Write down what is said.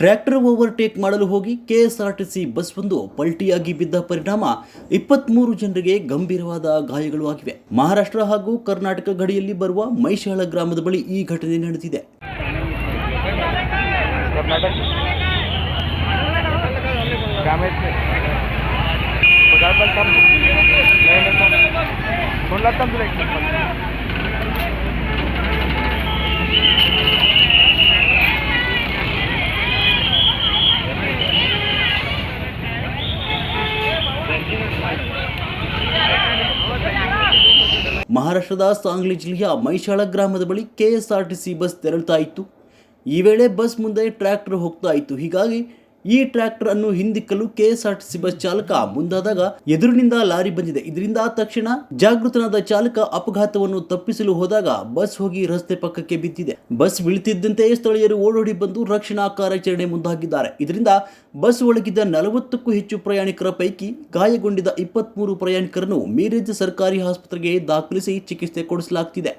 Tractor overtake ಮಾಡಲು ಹೋಗಿ KSRTC bus ಒಂದು ಪಲ್ಟಿಯಾಗಿ ಬಿದ್ದ ಪರಿಣಾಮ ಇಪ್ಪತ್ಮೂರು ಜನರಿಗೆ ಗಂಭೀರವಾದ ಗಾಯಗಳು ಆಗಿವೆ. ಮಹಾರಾಷ್ಟ್ರ ಹಾಗೂ ಕರ್ನಾಟಕ ಗಡಿಯಲ್ಲಿ ಬರುವ ಮೈಶಾಳ ಗ್ರಾಮದ ಬಳಿ ಈ ಘಟನೆ ನಡೆದಿದೆ. ಮಹಾರಾಷ್ಟ್ರದ ಸಾಂಗ್ಲಿ ಜಿಲ್ಲೆಯ ಮೈಶಾಳ ಗ್ರಾಮದ ಬಳಿ ಕೆಎಸ್ಆರ್ಟಿಸಿ ಬಸ್ ತೆರಳುತ್ತಾ ಇತ್ತು. ಈ ವೇಳೆ ಬಸ್ ಮುಂದೆ ಟ್ರ್ಯಾಕ್ಟರ್ ಹೋಗ್ತಾ ಇತ್ತು. ಹೀಗಾಗಿ ಈ ಟ್ರ್ಯಾಕ್ಟರ್ ಅನ್ನು ಹಿಂದಿಕ್ಕಲು ಕೆಎಸ್ಆರ್ಟಿಸಿ ಬಸ್ ಚಾಲಕ ಮುಂದಾದಾಗ ಎದುರಿನಿಂದ ಲಾರಿ ಬಂದಿದೆ. ಇದರಿಂದ ತಕ್ಷಣ ಜಾಗೃತನಾದ ಚಾಲಕ ಅಪಘಾತವನ್ನು ತಪ್ಪಿಸಲು ಹೋದಾಗ ಬಸ್ ಹೋಗಿ ರಸ್ತೆ ಪಕ್ಕಕ್ಕೆ ಬಿದ್ದಿದೆ. ಬಸ್ ಬೀಳ್ತಿದ್ದಂತೆ ಸ್ಥಳೀಯರು ಓಡೋಡಿ ಬಂದು ರಕ್ಷಣಾ ಕಾರ್ಯಾಚರಣೆ ಮುಂದಾಗಿದ್ದಾರೆ. ಇದರಿಂದ ಬಸ್ ಒಳಗಿದ್ದ ನಲವತ್ತಕ್ಕೂ ಹೆಚ್ಚು ಪ್ರಯಾಣಿಕರ ಪೈಕಿ ಗಾಯಗೊಂಡಿದ್ದ ಇಪ್ಪತ್ಮೂರು ಪ್ರಯಾಣಿಕರನ್ನು ಮೀರೇಜ್ ಸರ್ಕಾರಿ ಆಸ್ಪತ್ರೆಗೆ ದಾಖಲಿಸಿ ಚಿಕಿತ್ಸೆ ಕೊಡಿಸಲಾಗ್ತಿದೆ.